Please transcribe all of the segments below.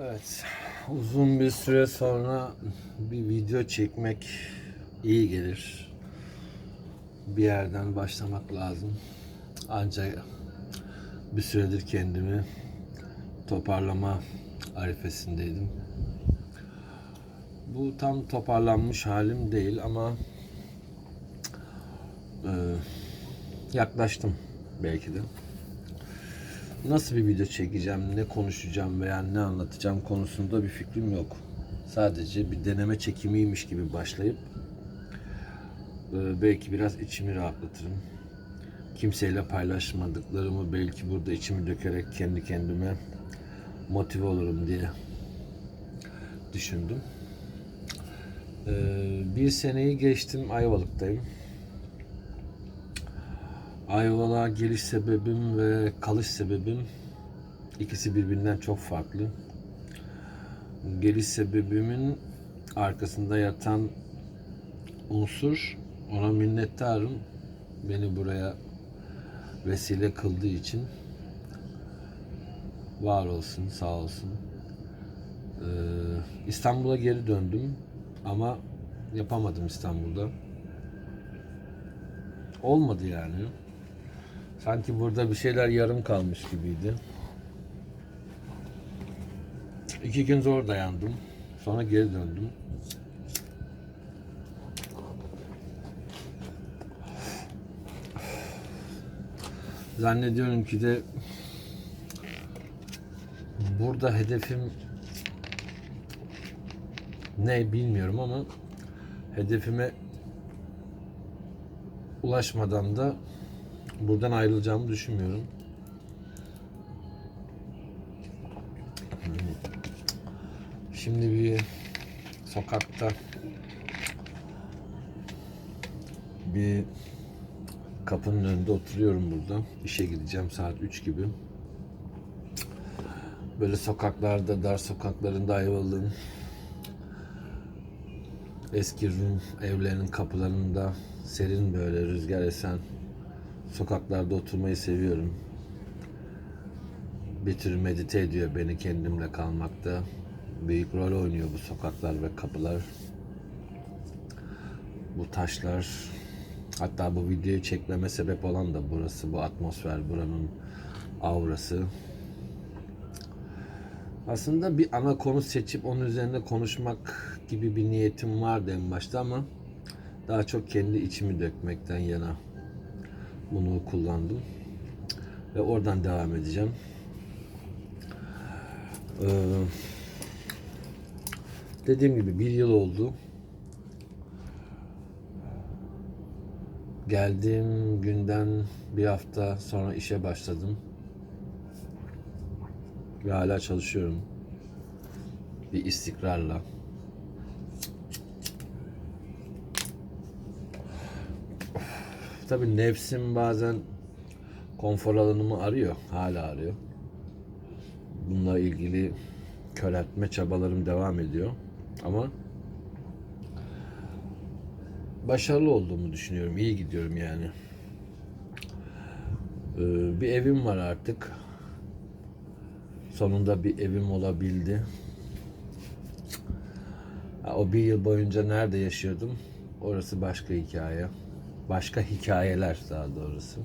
Evet, uzun bir süre sonra bir video çekmek iyi gelir. Bir yerden başlamak lazım. Ancak bir süredir kendimi toparlama arifesindeydim. Bu tam toparlanmış halim değil ama e, yaklaştım belki de. Nasıl bir video çekeceğim, ne konuşacağım veya ne anlatacağım konusunda bir fikrim yok. Sadece bir deneme çekimiymiş gibi başlayıp e, belki biraz içimi rahatlatırım. Kimseyle paylaşmadıklarımı belki burada içimi dökerek kendi kendime motive olurum diye düşündüm. E, Bir seneyi geçtim Ayvalık'tayım. Ayvalık'a geliş sebebim ve kalış sebebim ikisi birbirinden çok farklı. Geliş sebebimin arkasında yatan unsur ona minnettarım. Beni buraya vesile kıldığı için var olsun, sağ olsun. Ee, İstanbul'a geri döndüm ama yapamadım İstanbul'da. Olmadı yani. Sanki burada bir şeyler yarım kalmış gibiydi. İki gün zor dayandım. Sonra geri döndüm. Zannediyorum ki de burada hedefim ne bilmiyorum ama hedefime ulaşmadan da buradan ayrılacağımı düşünmüyorum. Şimdi bir sokakta bir kapının önünde oturuyorum burada. İşe gideceğim saat 3 gibi. Böyle sokaklarda, dar sokaklarında Ayvalık'ın eski Rum evlerinin kapılarında serin böyle rüzgar esen sokaklarda oturmayı seviyorum. Bir tür medite ediyor beni kendimle kalmakta. Büyük rol oynuyor bu sokaklar ve kapılar. Bu taşlar. Hatta bu videoyu çekmeme sebep olan da burası, bu atmosfer, buranın aurası. Aslında bir ana konu seçip onun üzerine konuşmak gibi bir niyetim vardı en başta ama daha çok kendi içimi dökmekten yana bunu kullandım. Ve oradan devam edeceğim. Ee, dediğim gibi bir yıl oldu. Geldiğim günden bir hafta sonra işe başladım. Ve hala çalışıyorum. Bir istikrarla. Tabii nefsim bazen konfor alanımı arıyor. Hala arıyor. Bununla ilgili köreltme çabalarım devam ediyor. Ama başarılı olduğumu düşünüyorum. İyi gidiyorum yani. Ee, bir evim var artık. Sonunda bir evim olabildi. O bir yıl boyunca nerede yaşıyordum? Orası başka hikaye. Başka hikayeler daha doğrusu.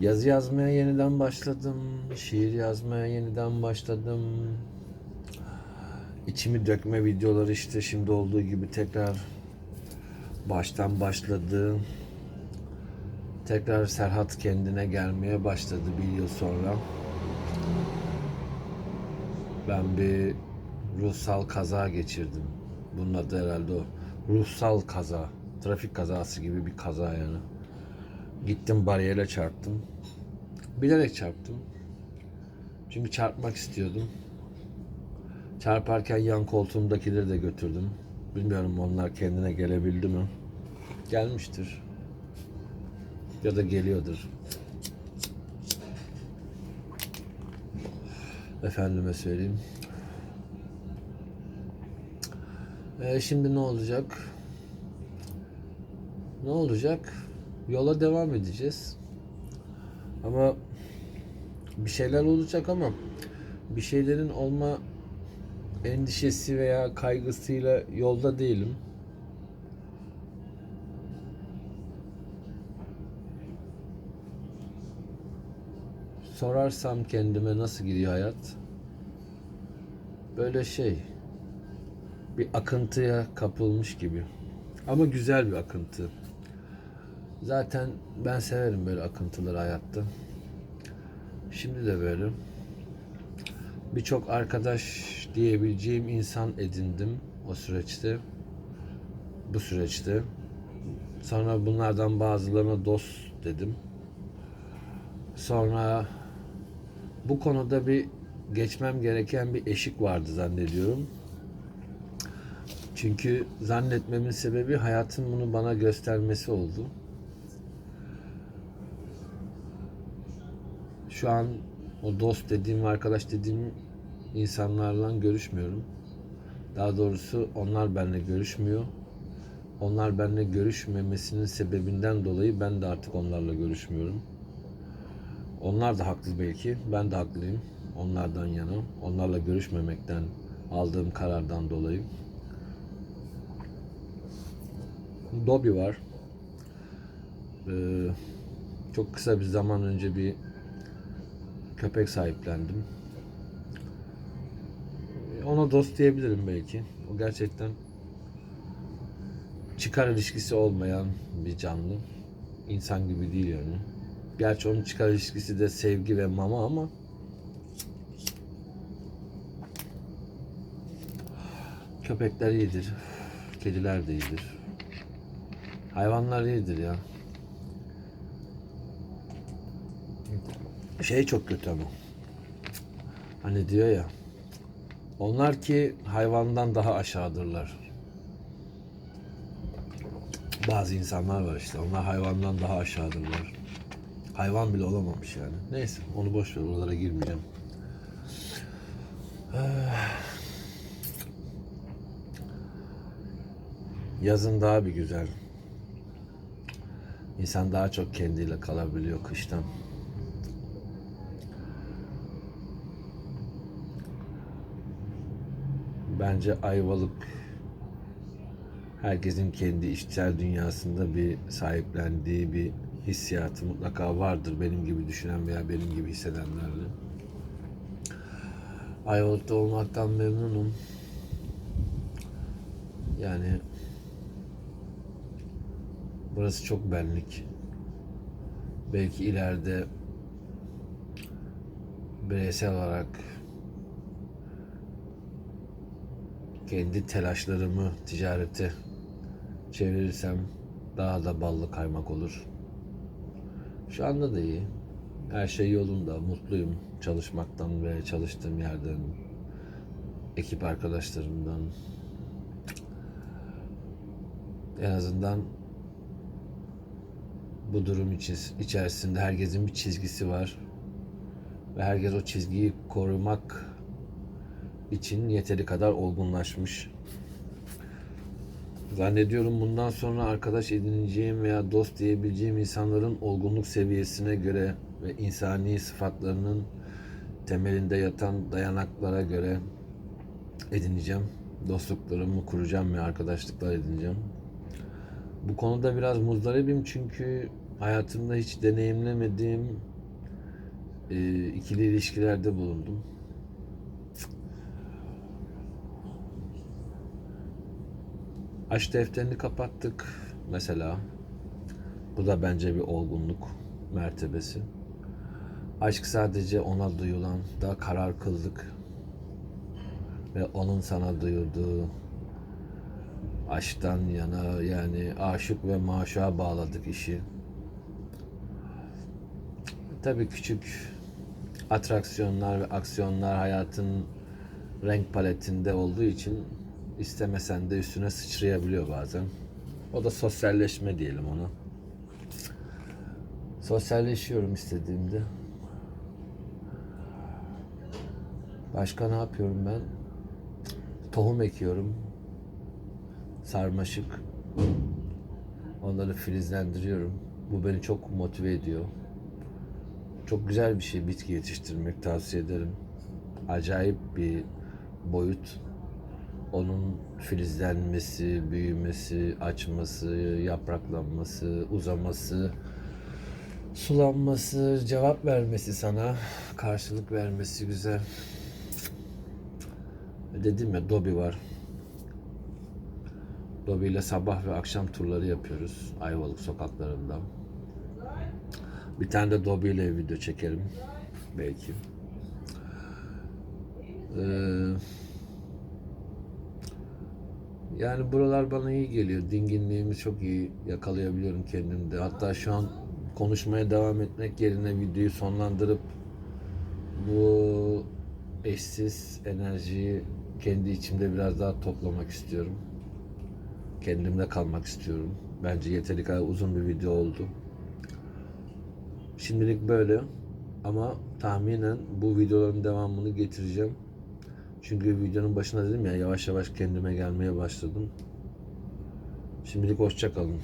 Yazı yazmaya yeniden başladım. Şiir yazmaya yeniden başladım. İçimi dökme videoları işte şimdi olduğu gibi tekrar baştan başladı. Tekrar Serhat kendine gelmeye başladı bir yıl sonra. Ben bir ruhsal kaza geçirdim. Bunun adı herhalde o. Ruhsal kaza. Trafik kazası gibi bir kaza yani. Gittim bariyere çarptım. Bilerek çarptım. Çünkü çarpmak istiyordum. Çarparken yan koltuğumdakileri de götürdüm. Bilmiyorum onlar kendine gelebildi mi? Gelmiştir. Ya da geliyordur. Efendime söyleyeyim. Ee, şimdi ne olacak? Ne olacak? Yola devam edeceğiz. Ama bir şeyler olacak ama bir şeylerin olma endişesi veya kaygısıyla yolda değilim. Sorarsam kendime nasıl gidiyor hayat? Böyle şey bir akıntıya kapılmış gibi. Ama güzel bir akıntı. Zaten ben severim böyle akıntıları hayatta. Şimdi de böyle. Birçok arkadaş diyebileceğim insan edindim o süreçte. Bu süreçte. Sonra bunlardan bazılarına dost dedim. Sonra bu konuda bir geçmem gereken bir eşik vardı zannediyorum. Çünkü zannetmemin sebebi hayatın bunu bana göstermesi oldu. Şu an o dost dediğim, arkadaş dediğim insanlarla görüşmüyorum. Daha doğrusu onlar benimle görüşmüyor. Onlar benimle görüşmemesinin sebebinden dolayı ben de artık onlarla görüşmüyorum. Onlar da haklı belki. Ben de haklıyım. Onlardan yana. Onlarla görüşmemekten aldığım karardan dolayı. Dobby var. Ee, çok kısa bir zaman önce bir köpek sahiplendim. Ona dost diyebilirim belki. O gerçekten çıkar ilişkisi olmayan bir canlı. İnsan gibi değil yani. Gerçi onun çıkar ilişkisi de sevgi ve mama ama köpekler iyidir. Kediler de iyidir. Hayvanlar iyidir ya. Şey çok kötü ama. Hani diyor ya. Onlar ki hayvandan daha aşağıdırlar. Bazı insanlar var işte. Onlar hayvandan daha aşağıdırlar. Hayvan bile olamamış yani. Neyse onu boş ver oralara girmeyeceğim. Ah. Yazın daha bir güzel. İnsan daha çok kendiyle kalabiliyor kıştan. Bence Ayvalık herkesin kendi içsel dünyasında bir sahiplendiği bir hissiyatı mutlaka vardır benim gibi düşünen veya benim gibi hissedenlerle. Ayvalık'ta olmaktan memnunum. Yani burası çok benlik. Belki ileride bireysel olarak kendi telaşlarımı ticarete çevirirsem daha da ballı kaymak olur. Şu anda da iyi. Her şey yolunda. Mutluyum çalışmaktan ve çalıştığım yerden, ekip arkadaşlarımdan. En azından bu durum içerisinde herkesin bir çizgisi var. Ve herkes o çizgiyi korumak için yeteri kadar olgunlaşmış. Zannediyorum bundan sonra arkadaş edineceğim veya dost diyebileceğim insanların olgunluk seviyesine göre ve insani sıfatlarının temelinde yatan dayanaklara göre edineceğim. Dostluklarımı kuracağım ve arkadaşlıklar edineceğim. Bu konuda biraz muzdaribim çünkü hayatımda hiç deneyimlemediğim e, ikili ilişkilerde bulundum. Aşk defterini kapattık mesela. Bu da bence bir olgunluk mertebesi. Aşk sadece ona duyulan, da karar kıldık. Ve onun sana duyurduğu aşktan yana yani aşık ve maşuğa bağladık işi. Tabii küçük atraksiyonlar ve aksiyonlar hayatın renk paletinde olduğu için istemesen de üstüne sıçrayabiliyor bazen. O da sosyalleşme diyelim ona. Sosyalleşiyorum istediğimde. Başka ne yapıyorum ben? Tohum ekiyorum. Sarmaşık. Onları filizlendiriyorum. Bu beni çok motive ediyor. Çok güzel bir şey bitki yetiştirmek tavsiye ederim. acayip bir boyut. Onun filizlenmesi, büyümesi, açması, yapraklanması, uzaması, sulanması, cevap vermesi sana, karşılık vermesi güzel. Dedim ya Dobi var. Dobi ile sabah ve akşam turları yapıyoruz Ayvalık sokaklarında. Bir tane de Dobi ile video çekerim belki. Ee, yani buralar bana iyi geliyor. Dinginliğimi çok iyi yakalayabiliyorum kendimde. Hatta şu an konuşmaya devam etmek yerine videoyu sonlandırıp bu eşsiz enerjiyi kendi içimde biraz daha toplamak istiyorum. Kendimde kalmak istiyorum. Bence yeteri kadar uzun bir video oldu. Şimdilik böyle ama tahminen bu videoların devamını getireceğim. Çünkü videonun başında dedim ya yavaş yavaş kendime gelmeye başladım. Şimdilik hoşça kalın.